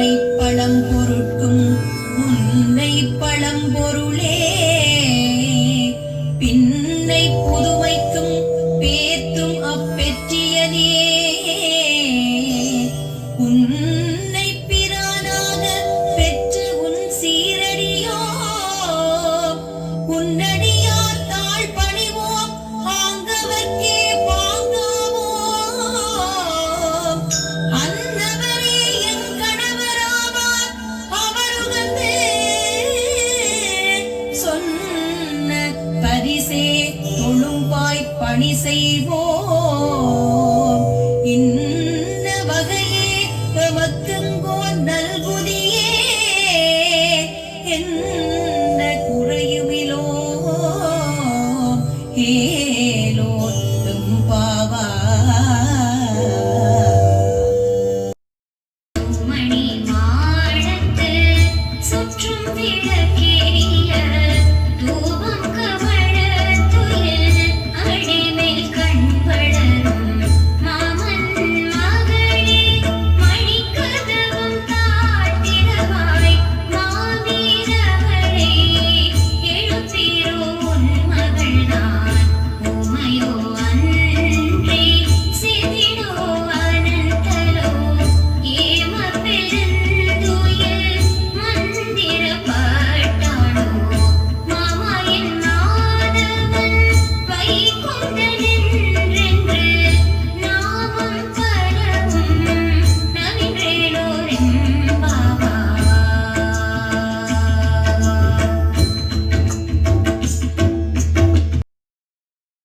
உன்னை பழம் பொருட்கும் உன்னை பழம் பொருளே. பின்னை புதுமைக்கும் பேத்தும் அப்பெற்றியதே. பணி செய்வோம்